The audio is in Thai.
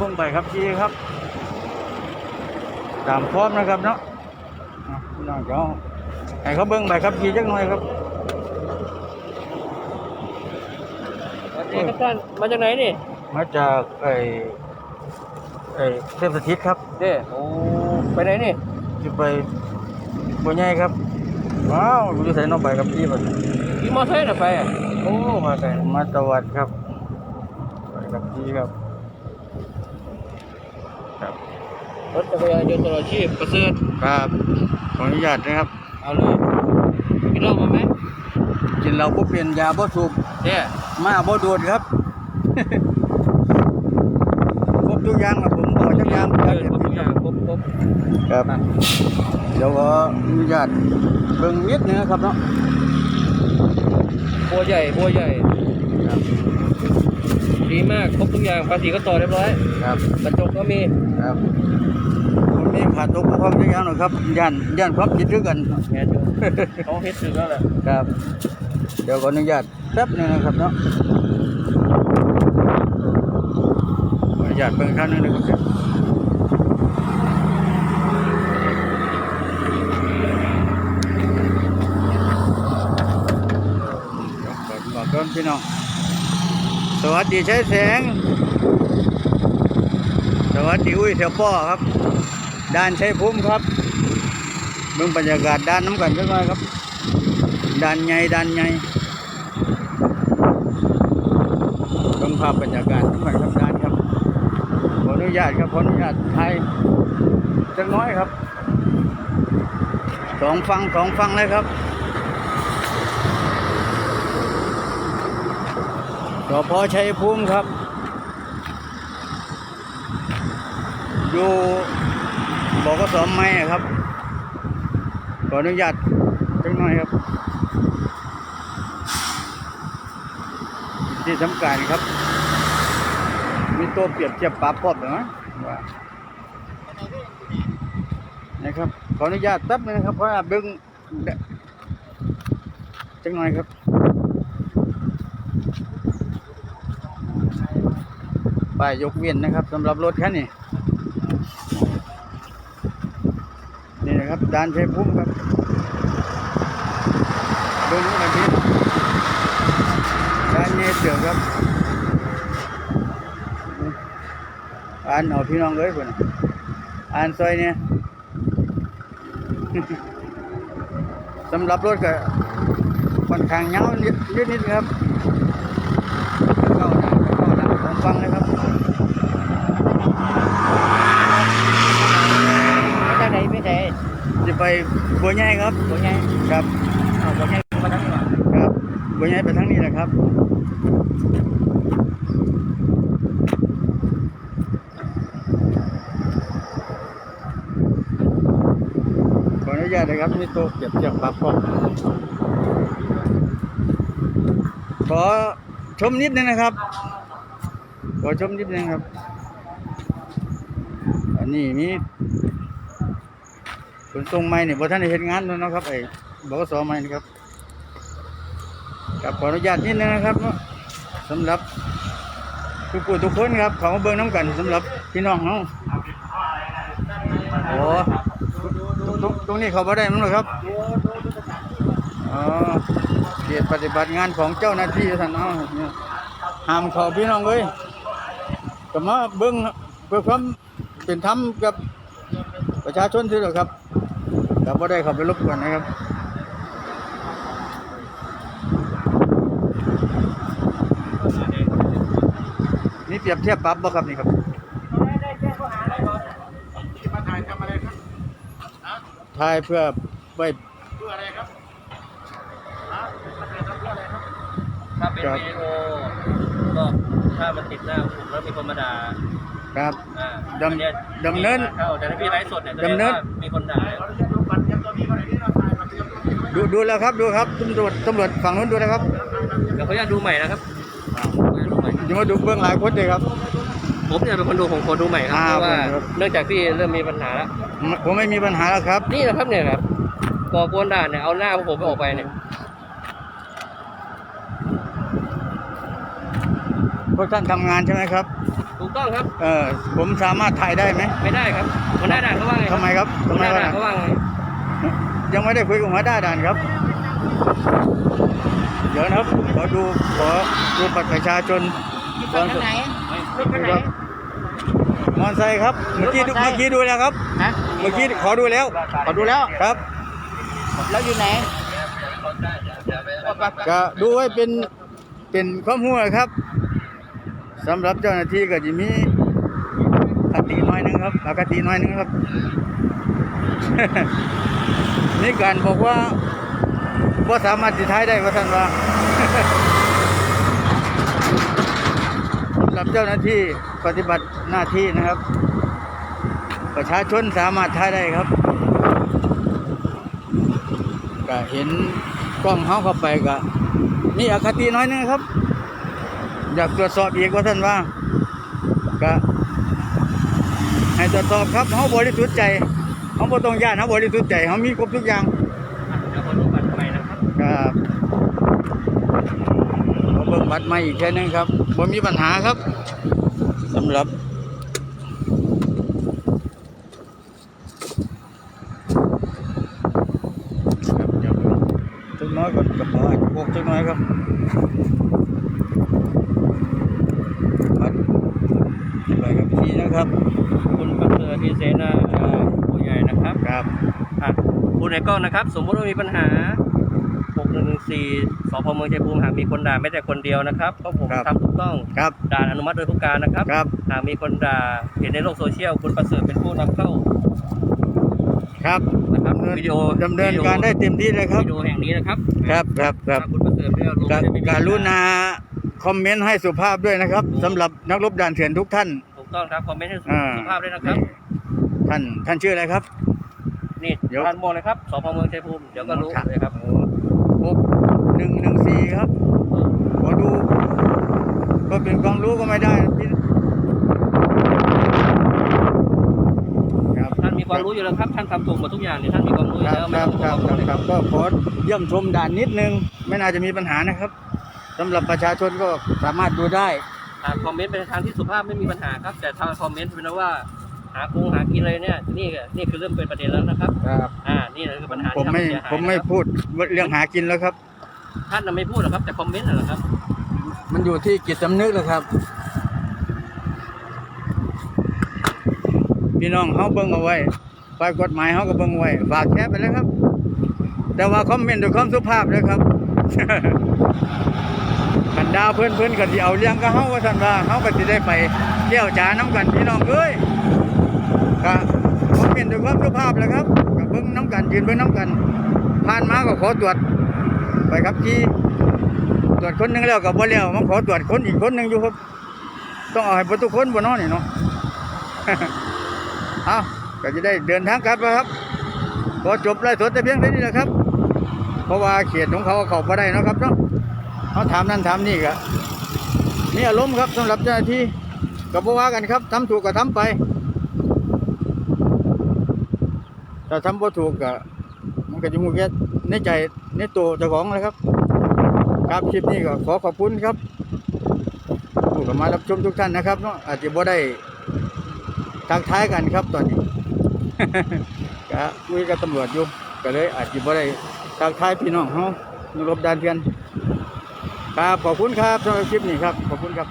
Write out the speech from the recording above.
เบิ่งใบครับพี่ครับ ตามพร้อมนะครับเนาะอะพี่น้องเจ้าให้เขาเบิ่งใบครับพี่จักหน่อยครับสวัสดีครับท่านมาจากไหนนี่มาจากไอ้ไอ้เทพสถิตครับเด้โอ้ไปไหนนี่จะไปบัวใหญ่ครับว้าวกูจะใส่น้องใบครับพี่บัดขี่มอเตอร์ไซค์น่ะไปอะโอ้มาไกลมาตะวัดครับไปครับพี่ครับครับ รถจักรยานยนต์ตลอดชีพประเสริฐครับขออนุญาตนะครับ เอาเลยกินเหล้ามาไหมกินเหล้าบ่เปลี่ยนยาบ่สูบเด้มาบ่โดดครับครบทุกอย่างครับผมขอทุกอย่างเอครับอครบทุกอย่างครบครบครับเดี๋ยวขออนุญาตเบิ่งนิดนึงนะครับเนาะบัวใหญ่บัวใหญ่ครับดีมากครบทุกอย่างภาษีก็ต่อเรียบร้อยครับกระจกก็มีครับ มันมีขาดตกบกพร่องทุกอย่างหรอกครับย่านย่านความคิดด้วยกันแม่นอยู่เขาเฮ็ดถึงแล้วแหละครับ เดี๋ยวขออนุญาตแป๊บหนึงนะครับเนาะขออนุญาตเบิ่งครั้งหนึงนะครับบอกก่อนพี่น้องสวัสดีใช้แสง สวัสดีอุ้ยเสียวป้อครับ ด้านชัยภูมิครับเบิ่งบรรยากาศด้านน้ำกันจังหน่อยครับด้านใหญ่ด้านใหญ่เบิ่งภาพบรรยากาศน้ำกันครับด้านครับขออนุญาตครับขออนุญาตไทยจังน้อยครับสองฟังสองฟังเลยครับสพชัยภูมิครับ อยู่ บอกก็สไม่ครับขออนุญาตจังหน่อยครับ ที่สำคัญครับ มีตัวเปรียบเทียบปรับพอบเหรอว่านะครับ ขออนุญาตแป๊บนึงนะครับเพราะเบิ้งจังหน่อยครับป้ายยกเว้นนะครับสำหรับรถคันนี้ นี่นะครับดานชัยภูมิครับเบิ้งอันนี้ด้านนี้เสือครับอ่านเอาพี่น้องเลยคนอ่านซอยเนี่ยสำหรับรถก็ค่อนข้างยาวนิดนิดครับเข้าดังเข้าดังผมฟังเลยครับ มาจากไหนไม่ใช่ จะไป บัวใหญ่ครับบัวใหญ่ครับเอาบัวใหญ่มาทั้งนี้หรอครับบัวใหญ่ไปทางนี้แหละครับขออนุญาตนะครับนี่ตัวเก็บเก็บปรับก่อนขอชมนิดนึงนะครับ ขอชมนิดนึงครับ อันนี้มี ขนส่งใหม่เนี่ยพอท่านได้เห็นงานแล้วนะครับไอ้บกสใหม่นี่ครับกับขออนุญาตนิดนึงนะครับเนาะสำหรับทุกผู้ทุกคนครับเขามาเบิ่งน้ำกันสำหรับพี่น้องเนาะโอ้ตรงตรงนี้เขาบ่ได้มั้งหรอครับอ๋อเกียรติปฏิบัติงานของเจ้าหน้าที่ท่านเนาะห้ามเขาพี่น้องเลยก็มาเบิ่งเพื่อความเป็นธรรมกับประชาชนที่หรอครับ แต่บ่ได้เขาไปรบกวนนะครับนี่เปรียบเทียบปรับบ่ครับนี่ครับถ่ายเพื่อไว้ถ้าเป็นครับวิดีโอก็ถ้ามันติดหน้าผมแล้วมีคนมาด่าครับอ่าดำดำเนินเข้าแต่ถ้าพี่ไลฟ์สดเนี่ยดำเนินมีคนด่า ดูดูแล้วครับดูครับตำรวจตำรวจฝั่งนู้นดูนะครับเดี๋ยวขออนุญาตดูใหม่นะครับขออนุญาตดูใหม่อย่ามาดูเบื้องหลายคนเลยครับ ผมเนี่ยเป็นคนดูของคนดูใหม่ครับอ่าเพราะว่าผมครับเนื่องจากพี่เริ่มมีปัญหาแล้วผมไม่มีปัญหาแล้วครับ นี่นะครับเนี่ยครับก่อกวนด่านเนี่ยเอาหน้าพวกผมไปออกไปเนี่ยพวกท่านทำงานใช่ไหมครับทุกกต้องครับ เออผมสามารถถ่ายได้ไหม ไม่ได้ครับหัวหน้าด่านเขาว่าไงทำไมครับหัทำวไมหน้าว่าด่านเขาว่าไง ยังไม่ได้คุยกับหัวหน้าด่านครับ เดี๋ยวนะครับ ขอดูขอดูบัตรประชาชนไปทางไหนรถคันไหนมอเตอร์ไซค์ครับ เมื่อกี้ดูมอเตอร์ไซค์เมื่อกี้ดูแล้วครับ ฮะ เมื่อกี้ขอดูแล้ว ขอดูแล้ว ครับ แล้วอยู่ไหนก็ดูไว้เป็นเป็นข้อมูลครับสำหรับเจ้าหน้าที่ก็จะมีคติน้อยหนึงครับอคติน้อยหนึงครับ นี่การบอกว่าว่าสามารถสิท้ายได้ว่าท่านว่าสำหรับเจ้าหน้าที่ปฏิบัติหน้าที่นะครับ ประชาชนสามารถท้ายได้ครับก็เห็นกล้องเขาเข้าไปก็นี่อคติน้อยนึงครับ อยากตรวจสอบอีกว่าท่านว่าก็ให้ตรวจสอบครับเขาบริสุทธิ์ใจ เขาบ่ต้องย่านเขาบริสุทธิ์ใจเขามีครบทุกอย่างเดี๋ยวขอดูบัตรใหม่นะครับครับเขาเบิ่งบัตรใหม่อีกแค่นึงครับบ่มีปัญหาครับสำหรับครับเดี๋ยวจักหน้อยก่อนกับขออาจจะโกกจักหน้อยครับบัตรไปกับพี่นะครับ คุณประเสริฐอิเสนาผู้ใหญ่นะ ครับครับอะคุณในกล้องนะครับ สมมติว่ามีปัญหา 6114สพเมืองชัยภูมิหากมีคนด่าแม้แต่คนเดียวนะครับก็ผมทำถูกต้องครับด่านอนุมัติโดยผู้การนะครับครับหากมีคนด่าเห็นในโลกโซเชียลคุณประเสริฐเป็นผู้นำเข้าครับนะครับดำเนินวิดีโอดำเนินการได้เต็มที่เลยครับวิดีโอแห่งนี้นะครับครับครับครับถ้าคุณประเสริฐไม่เอาลงกจะไม่มีการุณาคอมเมนต์ให้สุภาพด้วยนะครับสำหรับนักรบด่านเถื่อนทุกท่าน ถูกต้องครับคอมเมนต์ให้อ่าสุภาพด้วยนะครับ ท่านท่านชื่ออะไรครับ นี่เดี๋ยวการบอกเลยครับสพเมืองชัยภูมิเดี๋ยวก็รู้เลยครับหกหนึ่งหนึ่งสี่ครับขอดูก็เป็นความรู้ก็ไม่ได้นะพี่ครับท่านมีความรู้อยู่แล้วครับ ท่านทำถูกหมดทุกอย่างเนี่ยท่านมีความรู้อคยู่รับแล้วคไม่รับต้องครับห่วงครับเลยครับก็ขอเยี่ยมชมด่านนิดนึง ไม่น่าจะมีปัญหานะครับสำหรับประชาชนก็สามารถดูได้ อ่าคอมเมนต์ไปในทางที่สุภาพไม่มีปัญหาครับ แต่ถ้าคอมเมนต์เป็นว่า หาคงหากินอะไรเนี่ยนี่ก็นี่คือเริ่มเป็นประเด็นแล้วนะครับครับอ่านี่คือปัญหาผมที่ทำไม่ให้เสียหายผมไม่นะครับพูดเรื่องหากินแล้วครับ ท่านน่ะไม่พูดหรอกครับแต่คอมเมนต์น่ะเหรอครับ มันอยู่ที่จิตสำนึกแล้วครับ พี่น้องเขาเบิ่งเอาไว้ฝ่ายกฎหมายเขาก็เบิ่งไว้ ฝากแชร์ไปเลยครับ แต่ว่าคอมเมนต์ด้วยความสุภาพเลยครับกันดาเพื่อนเพื่อนๆกันที่เอาเลี้ยงก็เฮาว่าท่านว่าเฮาก็สิได้ไปเที่ยวจาน้ำกันพี่น้องเอ้ย ก็คอมเมนด้วยความสุภาพเลยครับก็เบิ่งน้ำกันยืนเบิ่งน้ำกันผ่านมาก็ขอตรวจไปครับที่ตรวจคนหนึ่งแล้วกับบ่แล้วมาขอตรวจคนอีกคนหนึ่งอยู่ครับ ต้องเอาให้ประตูคนบนน้อนี่เนาะเอาก็จะได้เดินทางกลับแล้วครับพอจบไล่สดแต่เพียงเท่านี้แหละครับ เพราะว่าเขตของเขาเขาบ่ได้นะครับเนาะเขาถามนั่นถามนี่ก็มีอารมณ์ครับสำหรับเจ้าหน้าที่ก็บ่ว่ากันครับทำถูกก็ทำไป ถ้าทำบ่ถูกก็มันก็จะมูแค่ในใจในตัวเจ้าของเลยครับ ครับคลิปนี้ก็ขอขอบคุณครับผู้เข้ามารับชมทุกท่านนะครับเนาะอาจจะบ่ได้ทักท้ายกันครับตอนนี้ก็คุยกับตำรวจอยู่ก็เลยอาจจะบ่ได้ทักท้ายพี่น้องเฮาในรบดานเทียนครับขอบคุณครับสำหรับคลิปนี้ครับขอบคุณครับ